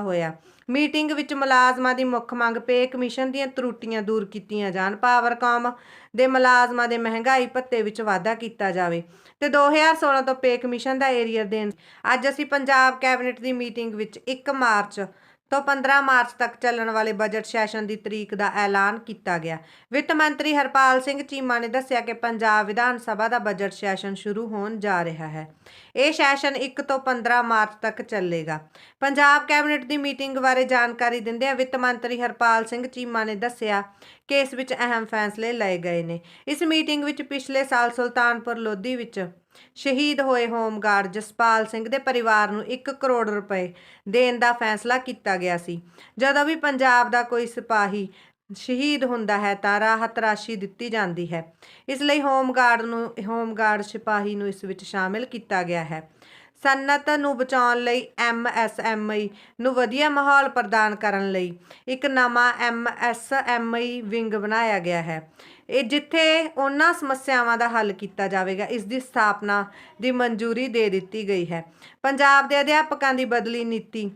ਹੋਇਆ। ਮੀਟਿੰਗ ਵਿੱਚ ਮੁਲਾਜ਼ਮਾਂ ਦੀ ਮੁੱਖ ਮੰਗ ਪੇ ਕਮਿਸ਼ਨ ਦੀਆਂ ਤਰੁੱਟੀਆਂ ਦੂਰ ਕੀਤੀਆਂ ਜਾਣ। ਪਾਵਰਕਾਮ ਦੇ ਮੁਲਾਜ਼ਮਾਂ ਦੇ ਮਹਿੰਗਾਈ ਭੱਤੇ ਵਿੱਚ ਵਾਧਾ ਕੀਤਾ ਜਾਵੇ। ਤੇ 2016 ਤੋਂ ਪੇ ਕਮਿਸ਼ਨ ਦਾ ਏਰੀਅਰ ਦੇਣ। ਅੱਜ ਅਸੀਂ ਪੰਜਾਬ ਕੈਬਨਿਟ ਦੀ ਮੀਟਿੰਗ ਵਿੱਚ 1 ਮਾਰਚ ਤੋਂ 15 ਮਾਰਚ ਤੱਕ ਚੱਲਣ ਵਾਲੇ ਬਜਟ ਸੈਸ਼ਨ ਦੀ ਤਰੀਕ ਦਾ ਐਲਾਨ ਕੀਤਾ ਗਿਆ। ਵਿੱਤ ਮੰਤਰੀ ਹਰਪਾਲ ਸਿੰਘ ਚੀਮਾ ਨੇ ਦੱਸਿਆ ਕਿ ਪੰਜਾਬ ਵਿਧਾਨ ਸਭਾ ਦਾ ਬਜਟ ਸੈਸ਼ਨ ਸ਼ੁਰੂ ਹੋਣ ਜਾ ਰਿਹਾ ਹੈ। ਇਹ ਸੈਸ਼ਨ 1 ਤੋਂ 15 ਮਾਰਚ ਤੱਕ ਚੱਲੇਗਾ। ਪੰਜਾਬ ਕੈਬਨਿਟ ਦੀ ਮੀਟਿੰਗ ਬਾਰੇ ਜਾਣਕਾਰੀ ਦਿੰਦਿਆਂ ਵਿੱਤ ਮੰਤਰੀ ਹਰਪਾਲ ਸਿੰਘ ਚੀਮਾ ਨੇ ਦੱਸਿਆ ਕਿ ਇਸ ਵਿੱਚ ਅਹਿਮ ਫੈਸਲੇ ਲਏ ਗਏ ਨੇ। ਇਸ ਮੀਟਿੰਗ ਵਿੱਚ ਪਿਛਲੇ ਸਾਲ ਸੁਲਤਾਨਪੁਰ ਲੋਧੀ ਵਿੱਚ ਸ਼ਹੀਦ ਹੋਏ ਹੋਮਗਾਰਡ ਜਸਪਾਲ ਸਿੰਘ ਦੇ ਪਰਿਵਾਰ ਨੂੰ 1 ਕਰੋੜ ਰੁਪਏ ਦੇਣ ਦਾ ਫੈਸਲਾ ਕੀਤਾ ਗਿਆ ਸੀ। ਜਦੋਂ ਵੀ ਪੰਜਾਬ ਦਾ ਕੋਈ ਸਿਪਾਹੀ ਸ਼ਹੀਦ ਹੁੰਦਾ ਹੈ ਤਾਂ ਰਾਹਤ ਰਾਸ਼ੀ ਦਿੱਤੀ ਜਾਂਦੀ ਹੈ। ਇਸ ਲਈ ਹੋਮਗਾਰਡ ਨੂੰ, ਹੋਮਗਾਰਡ ਸਿਪਾਹੀ ਨੂੰ ਇਸ ਵਿੱਚ ਸ਼ਾਮਿਲ ਕੀਤਾ ਗਿਆ ਹੈ। ਸਨਅਤ ਨੂੰ ਬਚਾਉਣ ਲਈ ਐਮਐਸਐਮਈ ਨੂੰ ਵਧੀਆ ਮਾਹੌਲ ਪ੍ਰਦਾਨ ਕਰਨ ਲਈ ਇੱਕ ਨਵਾਂ ਐਮਐਸਐਮਈ ਵਿੰਗ ਬਣਾਇਆ ਗਿਆ ਹੈ। ਇਹ ਜਿੱਥੇ ਉਹਨਾਂ ਸਮੱਸਿਆਵਾਂ ਦਾ ਹੱਲ ਕੀਤਾ ਜਾਵੇਗਾ, ਇਸ ਦੀ ਸਥਾਪਨਾ ਦੀ ਮਨਜ਼ੂਰੀ ਦੇ ਦਿੱਤੀ ਗਈ ਹੈ। ਪੰਜਾਬ ਦੇ ਅਧਿਆਪਕਾਂ ਦੀ ਬਦਲੀ ਨੀਤੀ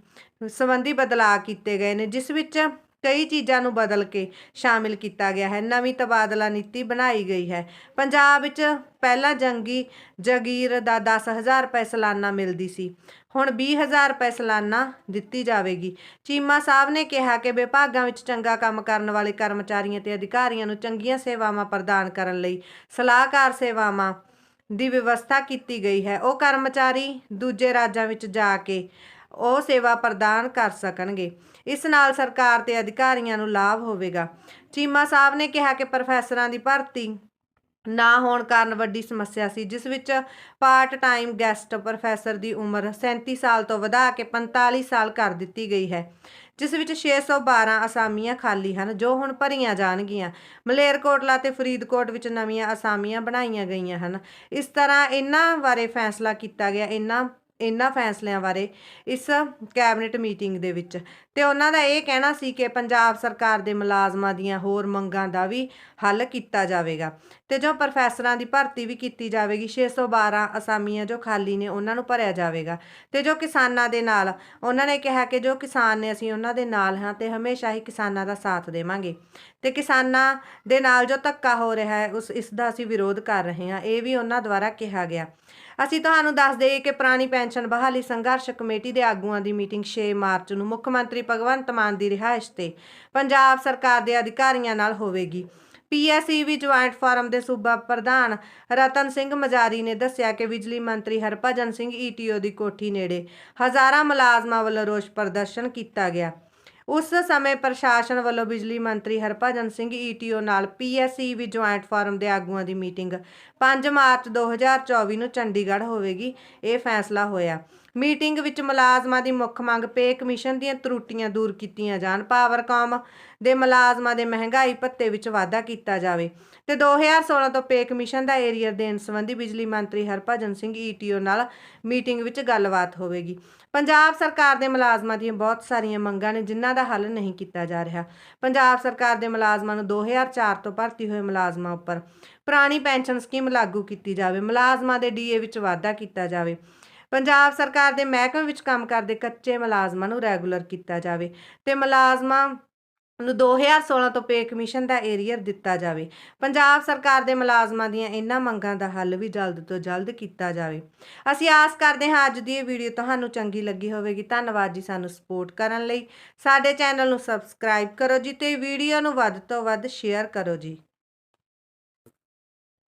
ਸੰਬੰਧੀ ਬਦਲਾਅ ਕੀਤੇ ਗਏ ਨੇ, ਜਿਸ ਵਿੱਚ ਕਈ ਚੀਜ਼ਾਂ ਨੂੰ ਬਦਲ ਕੇ ਸ਼ਾਮਿਲ ਕੀਤਾ ਗਿਆ ਹੈ। ਨਵੀਂ ਤਬਾਦਲਾ ਨੀਤੀ ਬਣਾਈ ਗਈ ਹੈ। ਪੰਜਾਬ ਵਿੱਚ ਪਹਿਲਾਂ ਜੰਗੀ ਜਗੀਰ ਦਾ 10000 ਰੁਪਏ ਸਾਲਾਨਾ ਮਿਲਦੀ ਸੀ। ਹੁਣ 20000 ਰੁਪਏ ਸਾਲਾਨਾ ਦਿੱਤੀ ਜਾਵੇਗੀ। ਚੀਮਾ ਸਾਹਿਬ ਨੇ ਕਿਹਾ ਕਿ ਵਿਭਾਗਾਂ ਵਿੱਚ ਚੰਗਾ ਕੰਮ ਕਰਨ ਵਾਲੇ ਕਰਮਚਾਰੀਆਂ ਤੇ ਅਧਿਕਾਰੀਆਂ ਨੂੰ ਚੰਗੀਆਂ ਸੇਵਾਵਾਂ ਪ੍ਰਦਾਨ ਕਰਨ ਲਈ ਸਲਾਹਕਾਰ ਸੇਵਾਵਾਂ ਦੀ ਵਿਵਸਥਾ ਕੀਤੀ ਗਈ ਹੈ। ਉਹ ਕਰਮਚਾਰੀ ਦੂਜੇ ਰਾਜਾਂ ਵਿੱਚ ਜਾ ਕੇ ਉਹ ਸੇਵਾ ਪ੍ਰਦਾਨ ਕਰ ਸਕਣਗੇ। ਇਸ ਨਾਲ ਸਰਕਾਰ ਤੇ ਅਧਿਕਾਰੀਆਂ ਨੂੰ ਲਾਭ ਹੋਵੇਗਾ। ਚੀਮਾ ਸਾਹਿਬ ਨੇ ਕਿਹਾ ਕਿ ਪ੍ਰੋਫੈਸਰਾਂ ਦੀ ਭਰਤੀ ਨਾ ਹੋਣ ਕਾਰਨ ਵੱਡੀ ਸਮੱਸਿਆ ਸੀ, ਜਿਸ ਵਿੱਚ ਪਾਰਟ ਟਾਈਮ ਗੈਸਟ ਪ੍ਰੋਫੈਸਰ ਦੀ ਉਮਰ 37 ਸਾਲ ਤੋਂ ਵਧਾ ਕੇ 45 ਸਾਲ ਕਰ ਦਿੱਤੀ ਗਈ ਹੈ, ਜਿਸ ਵਿੱਚ 612 ਅਸਾਮੀਆਂ ਖਾਲੀ ਹਨ, ਜੋ ਹੁਣ ਭਰੀਆਂ ਜਾਣਗੀਆਂ। ਮਲੇਰਕੋਟਲਾ ਤੇ ਫਰੀਦਕੋਟ ਵਿੱਚ ਨਵੀਆਂ ਅਸਾਮੀਆਂ ਬਣਾਈਆਂ ਗਈਆਂ ਹਨ। ਇਸ ਤਰ੍ਹਾਂ ਇਹਨਾਂ ਬਾਰੇ ਫੈਸਲਾ ਕੀਤਾ ਗਿਆ, ਇਹਨਾਂ ਇਹਨਾਂ ਫੈਸਲਿਆਂ ਬਾਰੇ ਇਸ ਕੈਬਨਿਟ ਮੀਟਿੰਗ ਦੇ ਵਿੱਚ। ਤੇ ਉਹਨਾਂ ਦਾ ਇਹ ਕਹਿਣਾ ਸੀ ਕਿ ਪੰਜਾਬ ਸਰਕਾਰ ਦੇ ਮੁਲਾਜ਼ਮਾਂ ਦੀਆਂ ਹੋਰ ਮੰਗਾਂ ਦਾ ਵੀ ਹੱਲ ਕੀਤਾ ਜਾਵੇਗਾ। ਤੇ ਜੋ ਪ੍ਰੋਫੈਸਰਾਂ ਦੀ ਭਰਤੀ ਵੀ ਕੀਤੀ ਜਾਵੇਗੀ 612 ਅਸਾਮੀਆਂ ਜੋ ਖਾਲੀ ਨੇ, ਉਹਨਾਂ ਨੂੰ ਭਰਿਆ ਜਾਵੇਗਾ। ਤੇ ਜੋ ਕਿਸਾਨਾਂ ਦੇ ਨਾਲ, ਉਹਨਾਂ ਨੇ ਕਿਹਾ ਕਿ ਜੋ ਕਿਸਾਨ ਨੇ, ਅਸੀਂ ਉਹਨਾਂ ਦੇ ਨਾਲ ਹਾਂ ਤੇ ਹਮੇਸ਼ਾ ਹੀ ਕਿਸਾਨਾਂ ਦਾ ਸਾਥ ਦੇਵਾਂਗੇ। ਤੇ ਕਿਸਾਨਾਂ ਦੇ ਨਾਲ ਜੋ ਧੱਕਾ ਹੋ ਰਿਹਾ ਹੈ, ਉਸ, ਇਸ ਦਾ ਅਸੀਂ ਵਿਰੋਧ ਕਰ ਰਹੇ ਹਾਂ, ਇਹ ਵੀ ਉਹਨਾਂ ਦੁਆਰਾ ਕਿਹਾ ਗਿਆ। ਅਸੀਂ ਤੁਹਾਨੂੰ ਦੱਸ ਦੇਈਏ ਕਿ ਪੁਰਾਣੀ ਪੈਨਸ਼ਨ ਬਹਾਲੀ ਸੰਘਰਸ਼ ਕਮੇਟੀ ਦੇ ਆਗੂਆਂ ਦੀ ਮੀਟਿੰਗ 6 ਮਾਰਚ ਨੂੰ ਮੁੱਖ ਮੰਤਰੀ ਭਗਵੰਤ ਮਾਨ ਦੀ ਰਿਹਾਇਸ਼ ਤੇ ਪੰਜਾਬ ਸਰਕਾਰ ਦੇ ਅਧਿਕਾਰੀਆਂ ਨਾਲ ਹੋਵੇਗੀ। ਪੀਐਸਈਬੀ ਜੁਆਇੰਟ ਫੋਰਮ ਦੇ ਸੂਬਾ ਪ੍ਰਧਾਨ ਰਤਨ ਸਿੰਘ ਮਜਾਰੀ ਨੇ ਦੱਸਿਆ ਕਿ ਬਿਜਲੀ ਮੰਤਰੀ ਹਰਭਜਨ ਸਿੰਘ ਈਟੀਓ ਦੀ ਕੋਠੀ ਨੇੜੇ ਹਜ਼ਾਰਾਂ ਮੁਲਾਜ਼ਮਾਂ ਵੱਲੋਂ ਰੋਸ ਪ੍ਰਦਰਸ਼ਨ ਕੀਤਾ ਗਿਆ। ਉਸ ਸਮੇਂ ਪ੍ਰਸ਼ਾਸਨ ਵੱਲੋਂ ਬਿਜਲੀ ਮੰਤਰੀ ਹਰਭਜਨ ਸਿੰਘ ਈਟੀਓ ਨਾਲ ਪੀਐਸਈਬੀ ਜੁਆਇੰਟ ਫੋਰਮ ਦੇ ਆਗੂਆਂ ਦੀ ਮੀਟਿੰਗ 5 ਮਾਰਚ 2024 ਨੂੰ ਚੰਡੀਗੜ੍ਹ ਹੋਵੇਗੀ। ਇਹ ਫੈਸਲਾ ਹੋਇਆ। ਮੀਟਿੰਗ ਵਿੱਚ ਮੁਲਾਜ਼ਮਾਂ ਦੀ ਮੁੱਖ ਮੰਗ ਪੇ ਕਮਿਸ਼ਨ ਦੀਆਂ ਤਰੁੱਟੀਆਂ ਦੂਰ ਕੀਤੀਆਂ ਜਾਣ। ਪਾਵਰਕਾਮ ਦੇ ਮੁਲਾਜ਼ਮਾਂ ਦੇ ਮਹਿੰਗਾਈ ਭੱਤੇ ਵਿੱਚ ਵਾਧਾ ਕੀਤਾ ਜਾਵੇ। ਤੇ 2016 ਤੋਂ ਪੇ ਕਮਿਸ਼ਨ ਦਾ ਏਰੀਅਰ ਦੇਣ ਸੰਬੰਧੀ ਬਿਜਲੀ ਮੰਤਰੀ ਹਰਭਜਨ ਸਿੰਘ ਈਟੀਓ ਨਾਲ ਮੀਟਿੰਗ ਵਿੱਚ ਗੱਲਬਾਤ ਹੋਵੇਗੀ। ਪੰਜਾਬ ਸਰਕਾਰ ਦੇ ਮੁਲਾਜ਼ਮਾਂ ਦੀਆਂ ਬਹੁਤ ਸਾਰੀਆਂ ਮੰਗਾਂ ਨੇ, ਜਿਨ੍ਹਾਂ ਦਾ ਹੱਲ ਨਹੀਂ ਕੀਤਾ ਜਾ ਰਿਹਾ। ਪੰਜਾਬ ਸਰਕਾਰ ਦੇ ਮੁਲਾਜ਼ਮਾਂ ਨੂੰ 2004 ਤੋਂ ਭਰਤੀ ਹੋਏ ਮੁਲਾਜ਼ਮਾਂ ਉੱਪਰ ਪੁਰਾਣੀ ਪੈਨਸ਼ਨ ਸਕੀਮ ਲਾਗੂ ਕੀਤੀ ਜਾਵੇ। ਮੁਲਾਜ਼ਮਾਂ ਦੇ ਡੀਏ ਵਿੱਚ ਵਾਧਾ ਕੀਤਾ ਜਾਵੇ। ਪੰਜਾਬ ਸਰਕਾਰ ਦੇ ਮਹਿਕਮੇ ਵਿੱਚ ਕੰਮ ਕਰਦੇ ਕੱਚੇ ਮੁਲਾਜ਼ਮਾਂ ਨੂੰ ਰੈਗੂਲਰ ਕੀਤਾ ਜਾਵੇ ਤੇ ਮੁਲਾਜ਼ਮਾਂ ਨੂੰ 2016 ਤੋਂ ਪੇ ਕਮਿਸ਼ਨ ਦਾ ਏਰੀਅਰ ਦਿੱਤਾ ਜਾਵੇ। ਪੰਜਾਬ ਸਰਕਾਰ ਦੇ ਮੁਲਾਜ਼ਮਾਂ ਦੀਆਂ ਇਹਨਾਂ ਮੰਗਾਂ ਦਾ ਹੱਲ ਵੀ ਜਲਦ ਤੋਂ ਜਲਦ ਕੀਤਾ ਜਾਵੇ। ਅਸੀਂ ਆਸ ਕਰਦੇ ਹਾਂ ਅੱਜ ਦੀ ਇਹ ਵੀਡੀਓ ਤੁਹਾਨੂੰ ਚੰਗੀ ਲੱਗੀ ਹੋਵੇਗੀ। ਧੰਨਵਾਦ ਜੀ ਸਾਨੂੰ ਸਪੋਰਟ ਕਰਨ ਲਈ। ਸਾਡੇ ਚੈਨਲ ਨੂੰ ਸਬਸਕ੍ਰਾਈਬ ਕਰੋ ਜੀ ਤੇ ਵੀਡੀਓ ਨੂੰ ਵੱਧ ਤੋਂ ਵੱਧ ਸ਼ੇਅਰ ਕਰੋ ਜੀ।